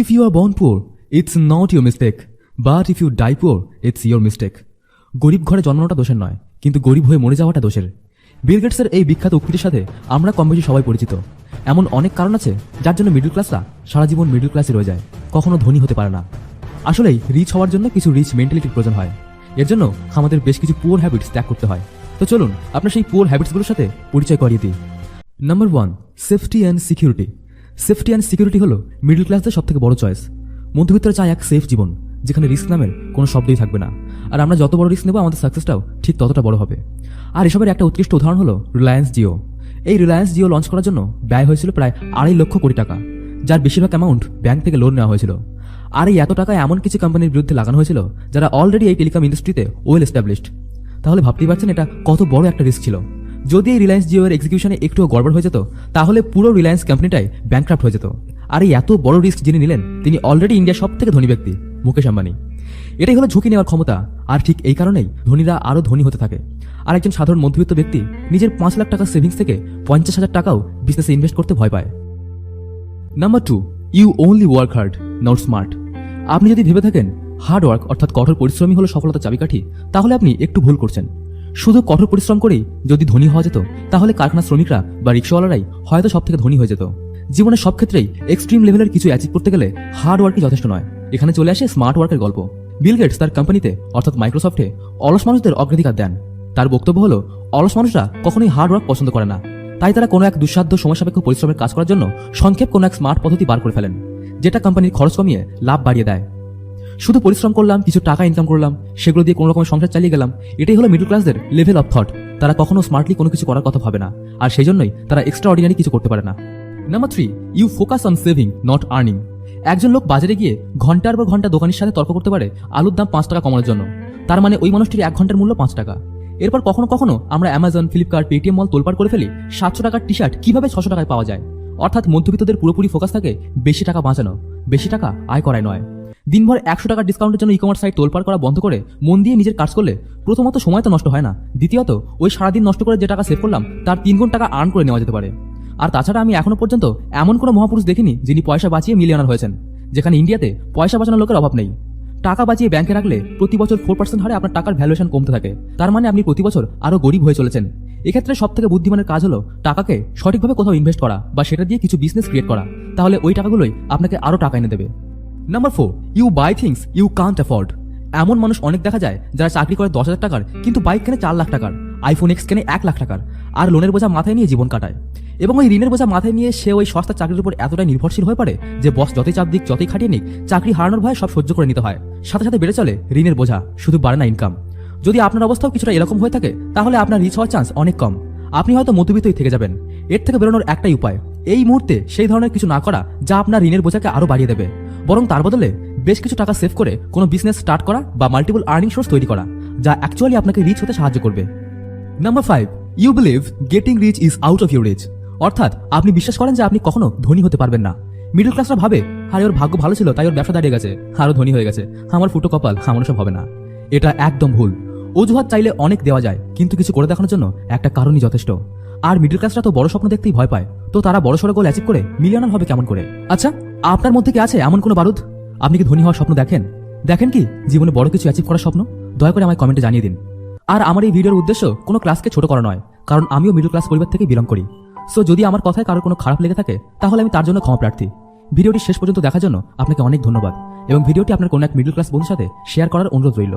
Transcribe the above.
If you are born poor, it's not your mistake. But if you die poor, it's your mistake. গরিব ঘরে জন্মানোটা দোষের নয় কিন্তু গরিব হয়ে মরে যাওয়াটা দোষের। বিল গেটসের এই বিখ্যাত উক্তির সাথে আমরা কম বেশি সবাই পরিচিত। এমন অনেক কারণ আছে যার জন্য মিডল ক্লাসরা সারা জীবন মিডল ক্লাসে রয়ে যায় কখনো ধনী হতে পারে না। আসলেই রিচ হওয়ার জন্য কিছু রিচ মেন্টালিটির প্রয়োজন হয়। এর জন্য আমাদের বেশ কিছু পুয়ার হ্যাবিটস ত্যাগ করতে হয়। তো চলুন আপনার সেই পুয়ার হ্যাবিটসগুলোর সাথে পরিচয় করিয়ে দিই। Number one safety and security safety and security হলো মিডল ক্লাসদের সব থেকে বড় চয়েস মধ্যবিত্তরা চায় এক সেফ জীবন, যেখানে রিস্ক নামের কোনো শব্দই থাকবে না। আর আমরা যত বড় রিস্ক নেব, আমাদের সাকসেসটাও ঠিক ততটা বড় হবে। আর এসবের একটা উৎকৃষ্ট উদাহরণ হলো রিলায়েন্স জিও এই রিলায়েন্স জিও লঞ্চ করার জন্য ব্যয় হয়েছিল প্রায় আড়াই লক্ষ কোটি টাকা, যার বেশিরভাগ অ্যামাউন্ট ব্যাংক থেকে লোন নেওয়া হয়েছিল। আর এই এত টাকা এমন কিছু কোম্পানির বিরুদ্ধে লাগানো হয়েছিল, যারা অলরেডি এই টেলিকম ইন্ডাস্ট্রিতে ওয়েল এস্টাবলিশড তাহলে ভাবতেই পারছেন এটা কত বড় একটা রিস্ক ছিল। যদি এই রিলায়েন্স জিওর এক্সিকিউশনে একটুও গড়বড় হয়ে যেত, তাহলে পুরো রিলায়েন্স কোম্পানিটাই ব্যাংক্রাফ্ট হয়ে যেত। আর এই এত বড় রিস্ক যিনি নিলেন, তিনি অলরেডি ইন্ডিয়ার সব থেকে ধনী ব্যক্তি, মুকেশ আম্বানি। এটাই হলো ঝুঁকি নেওয়ার ক্ষমতা, আর ঠিক এই কারণেই ধনীরা আরও ধনী হতে থাকে। আর একজন সাধারণ মধ্যবিত্ত ব্যক্তি নিজের পাঁচ লাখ টাকার সেভিংস থেকে পঞ্চাশ হাজার টাকাও বিজনেসে ইনভেস্ট করতে ভয় পায়। Number two you only work hard not smart আপনি যদি ভেবে থাকেন হার্ড ওয়ার্ক অর্থাৎ কঠোর পরিশ্রমই হলো সফলতার চাবিকাঠি, তাহলে আপনি একটু ভুল করছেন। শুধু কঠোর পরিশ্রম করেই যদি ধনী হওয়া যেত, তাহলে কারখানা শ্রমিকরা বা রিক্সাওয়ালারাই হয়তো সব থেকে ধনী হয়ে যেত। জীবনের সব ক্ষেত্রেই এক্সট্রিম লেভেলের কিছু অ্যাচিভ করতে গেলে হার্ড ওয়ার্কই যথেষ্ট নয়। এখানে চলে আসে স্মার্ট ওয়ার্কের গল্প। বিল গেটস তার কোম্পানিতে অর্থাৎ মাইক্রোসফটে অলস মানুষদের অগ্রাধিকার দেন। তার বক্তব্য হলো, অলস মানুষরা কখনোই হার্ড ওয়ার্ক পছন্দ করে না। তাই তারা কোনো এক দুঃসাধ্য সময় সাপেক্ষ পরিশ্রমের কাজ করার জন্য সংক্ষেপ কোনো এক স্মার্ট পদ্ধতি বার করে ফেলেন, যেটা কোম্পানির খরচ কমিয়ে লাভ বাড়িয়ে দেয়। শুধু পরিশ্রম করলাম, কিছু টাকা ইনকাম করলাম, সেগুলো দিয়ে কোনো রকম সংসার চালিয়ে গেলাম, এটাই হলো মিডল ক্লাসদের লেভেল অফ থট তারা কখনো স্মার্টলি কোনো কিছু করার কথা ভাবে না, আর সেই জন্যই তারা এক্সট্রা অর্ডিনারি কিছু করতে পারে না। Number three you focus on saving not earning একজন লোক বাজারে গিয়ে ঘণ্টার পর ঘণ্টা দোকানের সাথে তর্ক করতে পারে আলুর দাম পাঁচ টাকা কমানোর জন্য। তার মানে ওই মানুষটির এক ঘণ্টার মূল্য পাঁচ টাকা। এরপর কখনো কখনো আমরা অ্যামাজন ফ্লিপকার্ট পেটিএম মল তোলপাড় করে ফেলি, সাতশো টাকার টি শার্ট কীভাবে ছশো টাকায় পাওয়া যায়? অর্থাৎ মধ্যবিত্তদের পুরোপুরি ফোকাস থাকে বেশি টাকা বাঁচানো, বেশি টাকা আয় করায় নয়। দিনভর একশো টাকার ডিসকাউন্টের জন্য ই কমার্স সাইট তোলপাড় করা বন্ধ করে মন দিয়ে নিজের কাজ করলে প্রথমত সময় তো নষ্ট হয় না। দ্বিতীয়ত, ওই সারাদিন নষ্ট করে যে টাকা সেভ করলাম, তার তিন গুণ টাকা আর্ন করে নেওয়া যেতে পারে। আর তাছাড়া আমি এখনও পর্যন্ত এমন কোনো মহাপুরুষ দেখিনি যিনি পয়সা বাঁচিয়ে মিলিয়নার হয়েছেন। যেখানে ইন্ডিয়াতে পয়সা বাঁচানোর লোকের অভাব নেই। টাকা বাঁচিয়ে ব্যাংকে রাখলে প্রতি বছর ফোর পার্সেন্ট হারে আপনার টাকার ভ্যালুয়েশন কমতে থাকে। তার মানে আপনি প্রতি বছর আরও গরিব হয়ে চলেছেন। এক্ষেত্রে সব থেকে বুদ্ধিমানের কাজ হলো টাকাকে সঠিকভাবে কোথাও ইনভেস্ট করা বা সেটা দিয়ে কিছু বিজনেস ক্রিয়েট করা। তাহলে ওই টাকাগুলোই আপনাকে আরও টাকা এনে দেবে। Number four you buy things you can't afford এমন মানুষ অনেক দেখা যায় যারা চাকরি করে দশ হাজার টাকার, কিন্তু বাইক কেনে চার লাখ টাকার আইফোন এক্স কেনে এক লাখ টাকার, আর লোনের বোঝা মাথায় নিয়ে জীবন কাটায়। এবং ওই ঋণের বোঝা মাথায় নিয়ে সে ওই সস্তা চাকরির উপর এতটাই নির্ভরশীল হয়ে পড়ে যে বস যতই চাপ দিক, যতই খাটিয়ে নিক, চাকরি হারানোর ভয়ে সব সহ্য করে নিতে হয়। সাথে সাথে বেড়ে চলে ঋণের বোঝা, শুধু বাড়ে না ইনকাম যদি আপনার অবস্থাও কিছুটা এরকম হয়ে থাকে, তাহলে আপনার রিচ হওয়ার চান্স অনেক কম। আপনি হয়তো মধ্যবিত্তই থেকে যাবেন। এর থেকে বেরোনোর একটাই উপায় এই মুহূর্তে সেই ধরনের কিছু না করা যা আপনার ঋণের বোঝাকে আরও বাড়িয়ে দেবে। বরং তার বদলে বেশ কিছু টাকা সেভ করে কোনো বিজনেস স্টার্ট করা বা মাল্টিপল আর্নিং সোর্স তৈরি করা, যা অ্যাকচুয়ালি আপনাকে রিচ হতে সাহায্য করবে। Number five you believe getting rich is out of your reach অর্থাৎ আপনি বিশ্বাস করেন যে আপনি কখনো ধনী হতে পারবেন না। মিডল ক্লাসরা ভাবে আরে ওর ভাগ্য ভালো ছিল, তাই ওর ব্যবসা দাঁড়িয়ে গেছে। আরও ধনী হয়ে গেছে। আমার ফুটো কপাল, আমার সব হবে না। এটা একদম ভুল। অজুহাত চাইলে অনেক দেওয়া যায়, কিন্তু কিছু করে দেখানোর জন্য একটা কারণই যথেষ্ট। আর মিডল ক্লাসরা তো বড় স্বপ্ন দেখতেই ভয় পায়। তো তারা বড় সড়ো গোল অ্যাচিভ করে মিলিয়নার হবে কেমন করে? আচ্ছা আপনার মধ্যে কি আছে এমন কোনো বারুদ? আপনি কি ধনী হওয়ার স্বপ্ন দেখেন? দেখেন কি, জীবনে বড় কিছু অ্যাচিভ করার স্বপ্ন? দয়া করে আমায় কমেন্টে জানিয়ে দিন। আর আমার এই ভিডিওর উদ্দেশ্য কোনো ক্লাসকে ছোট করা নয়, কারণ আমিও মিডল ক্লাস পরিবার থেকে বিলং করি। সো যদি আমার কথায় কারোর কোনো খারাপ লেগে থাকে, তাহলে আমি তার জন্য ক্ষমা প্রার্থী। ভিডিওটি শেষ পর্যন্ত দেখার জন্য আপনাকে অনেক ধন্যবাদ, এবং ভিডিওটি আপনার কোনো এক মিডল ক্লাস বন্ধুর সাথে শেয়ার করার অনুরোধ রইল।